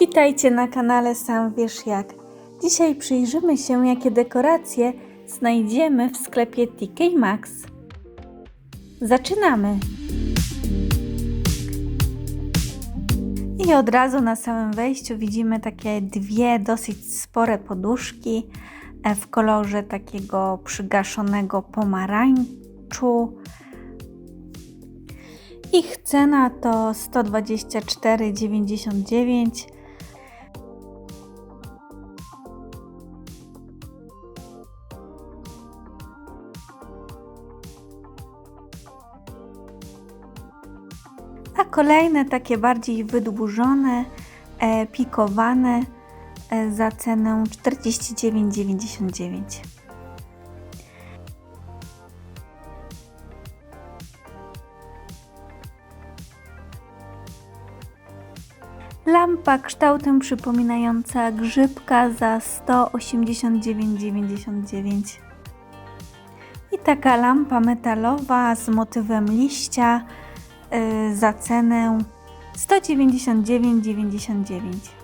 Witajcie na kanale Sam Wiesz Jak. Dzisiaj przyjrzymy się, jakie dekoracje znajdziemy w sklepie TK Maxx. Zaczynamy! I od razu na samym wejściu widzimy takie dwie dosyć spore poduszki e, w kolorze takiego przygaszonego pomarańczu. Ich cena to 124,99. Kolejne takie bardziej wydłużone, e, pikowane e, za cenę 49,99. Lampa kształtem przypominająca grzybka za 189,99. I taka lampa metalowa z motywem liścia za cenę 199,99.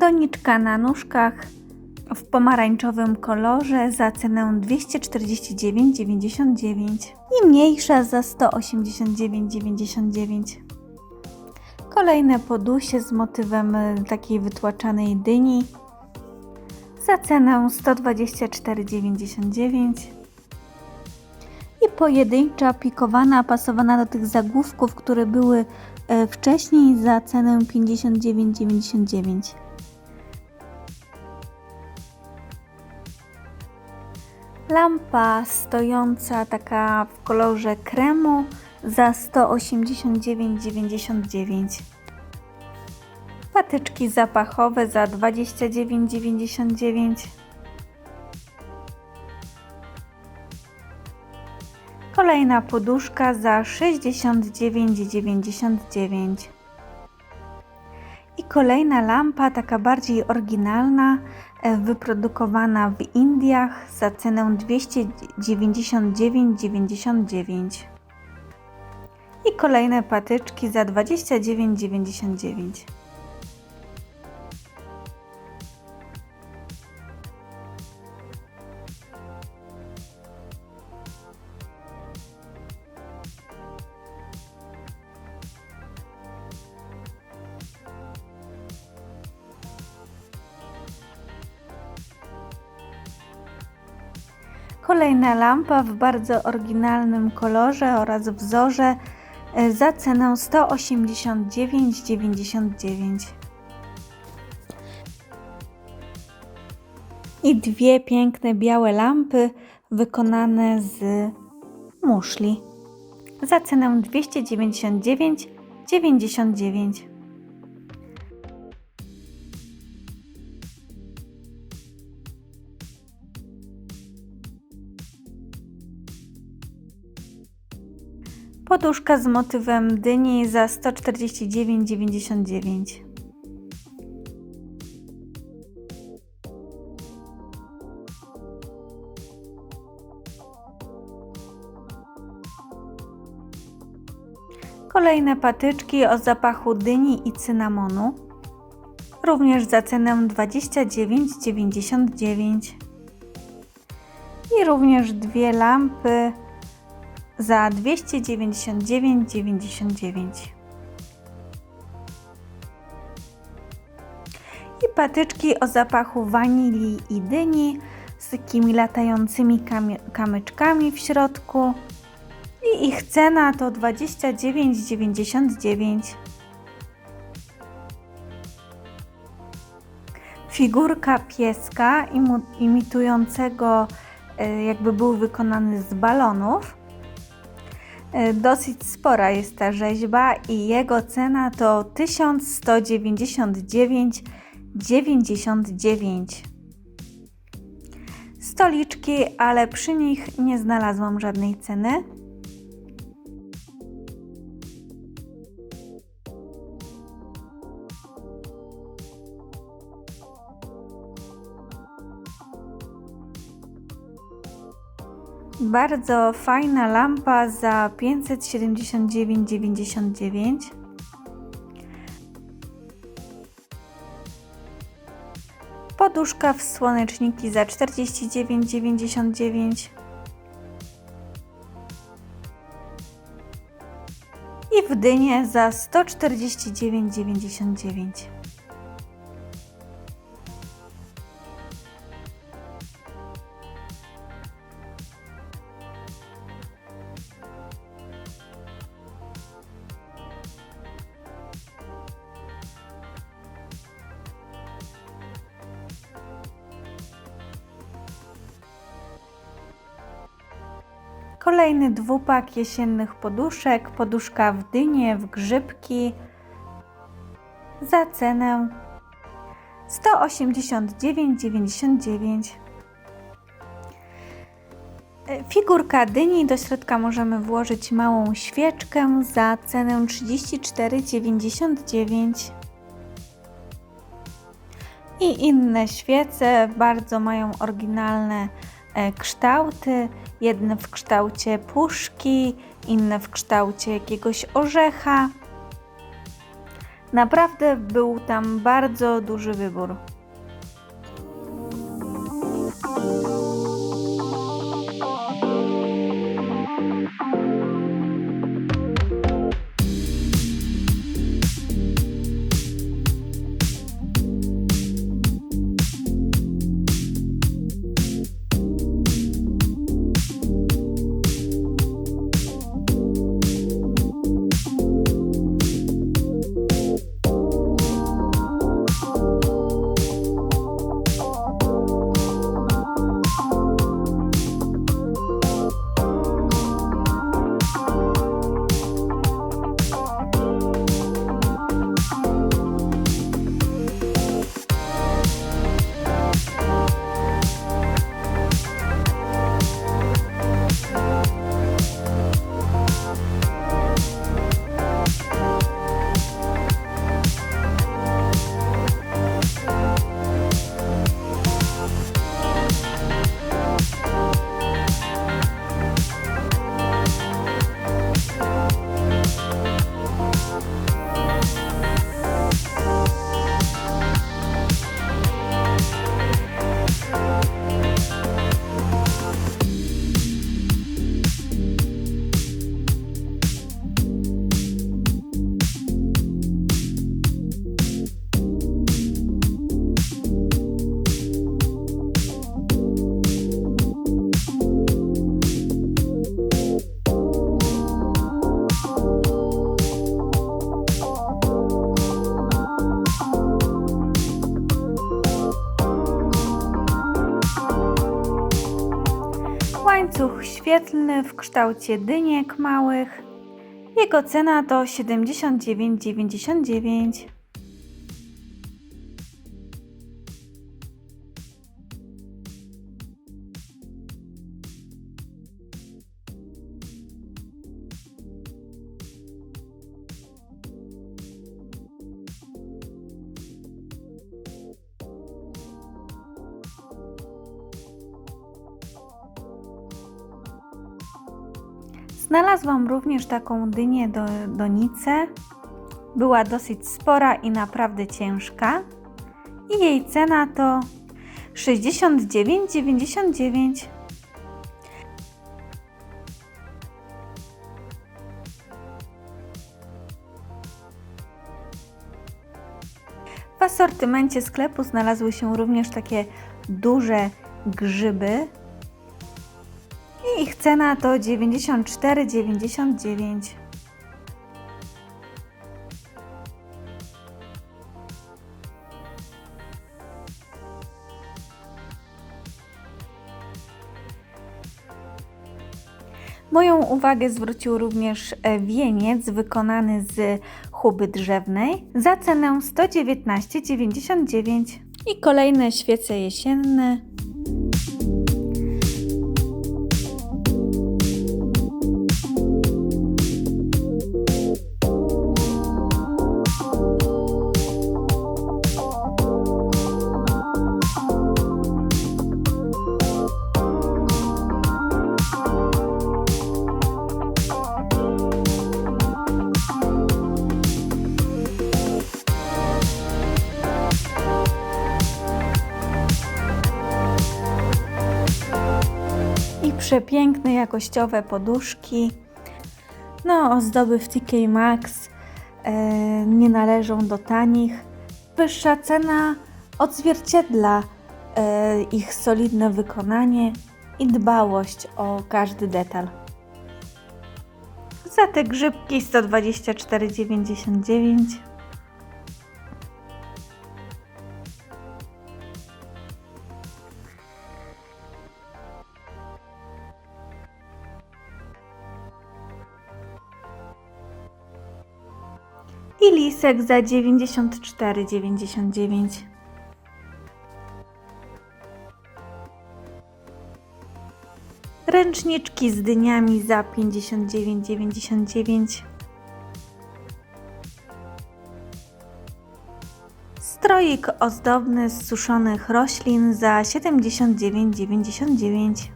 Doniczka na nóżkach w pomarańczowym kolorze za cenę 249,99 i mniejsza za 189,99. Kolejne podusie z motywem y, takiej wytłaczanej dyni za cenę 124,99 i pojedyncza pikowana, pasowana do tych zagłówków, które były e, wcześniej za cenę 59,99. Lampa stojąca taka w kolorze kremu za 189,99. Patyczki zapachowe za 29,99. Kolejna poduszka za 69,99. I kolejna lampa, taka bardziej oryginalna, wyprodukowana w Indiach za cenę 299,99. I kolejne patyczki za 29,99. Kolejna lampa w bardzo oryginalnym kolorze oraz wzorze e, za cenę 189,99. I dwie piękne białe lampy wykonane z muszli za cenę 299,99. Poduszka z motywem dyni za 149,99. Kolejne patyczki o zapachu dyni i cynamonu, również za cenę 29,99. I również dwie lampy za 299,99. I patyczki o zapachu wanilii i dyni z takimi latającymi kamyczkami w środku. I ich cena to 29,99. Figurka pieska imitującego, e, jakby był wykonany z balonów. E, Dosyć spora jest ta rzeźba i jego cena to 1199,99. Stoliczki, ale przy nich nie znalazłam żadnej ceny. Bardzo fajna lampa za 579,99. Poduszka w słoneczniki za 49,99. I w dynie za 149,99. Kolejny dwupak jesiennych poduszek, poduszka w dynie, w grzybki za cenę 189,99. Figurka dyni, do środka możemy włożyć małą świeczkę za cenę 34,99. I inne świece, bardzo mają oryginalne e, kształty jedne w kształcie puszki, inne w kształcie jakiegoś orzecha. Naprawdę był tam bardzo duży wybór. Świetlny w kształcie dyniek małych. Jego cena to 79,99. Znalazłam również taką dynię do donicę. Była dosyć spora i naprawdę ciężka. I jej cena to 69,99. W asortymencie sklepu znalazły się również takie duże grzyby ich cena to 94,99. Moją uwagę zwrócił również e, wieniec wykonany z chuby drzewnej za cenę 119,99 i kolejne świece jesienne przepiękne, jakościowe poduszki. No, ozdoby w TK Maxx e, nie należą do tanich. Wyższa cena odzwierciedla e, ich solidne wykonanie i dbałość o każdy detal. Za te grzybki 124,99. I lisek za 94,99. Ręczniczki z dyniami za 59,99. Stroik ozdobny z suszonych roślin za 79,99.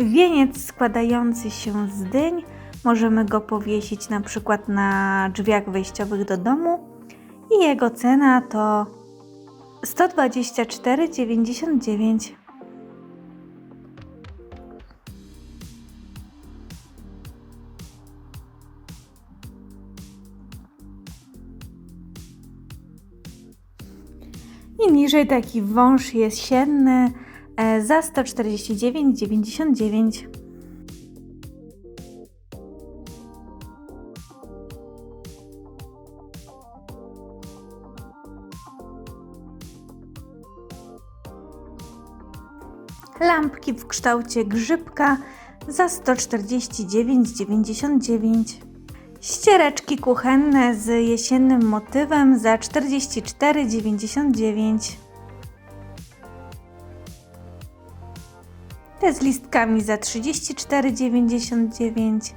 Wieniec składający się z dyń. Możemy go powiesić na przykład na drzwiach wejściowych do domu i jego cena to 124,99. I niżej taki wąż jesienny za 149,99. Lampki w kształcie grzybka za 149,99. Ściereczki kuchenne z jesiennym motywem za 44,99. Te z listkami za 34,99.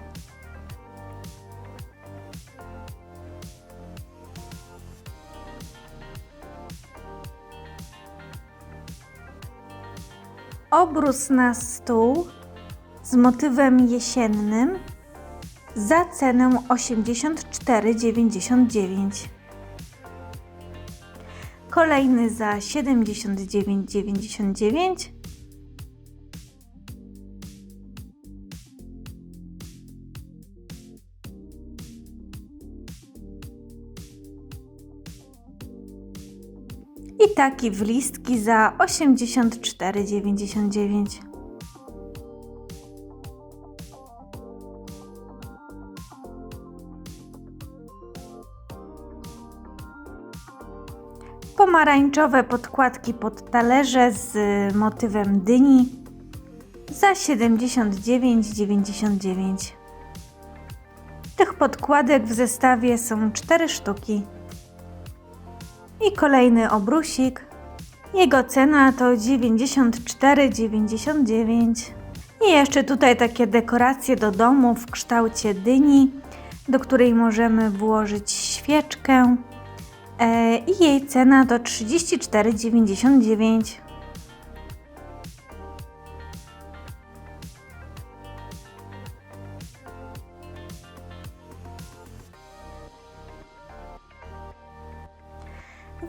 Obrus na stół z motywem jesiennym za cenę 84,99. Kolejny za 79,99. I taki w listki za 84,99. Pomarańczowe podkładki pod talerze z motywem dyni za 79,99. Tych podkładek w zestawie są 4 sztuki. I kolejny obrusik. Jego cena to 94,99. I jeszcze tutaj takie dekoracje do domu w kształcie dyni, do której możemy włożyć świeczkę. E, I jej cena to 34,99.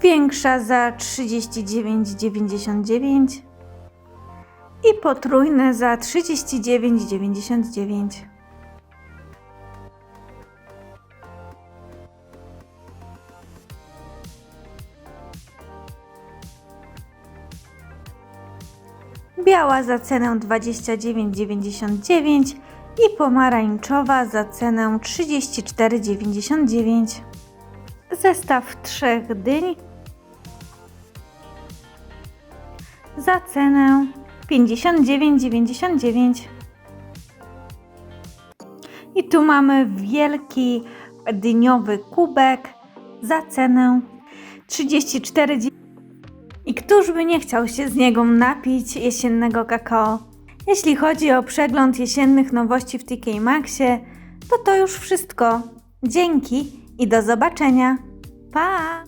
Większa za 39,99 i potrójne za 39,99. Biała za cenę 29,99 i pomarańczowa za cenę 34,99. Zestaw trzech dyń za cenę 59,99. I tu mamy wielki dyniowy kubek za cenę 34 I któż by nie chciał się z niego napić jesiennego kakao? Jeśli chodzi o przegląd jesiennych nowości w TK Maxie, to to już wszystko. Dzięki i do zobaczenia. Pa!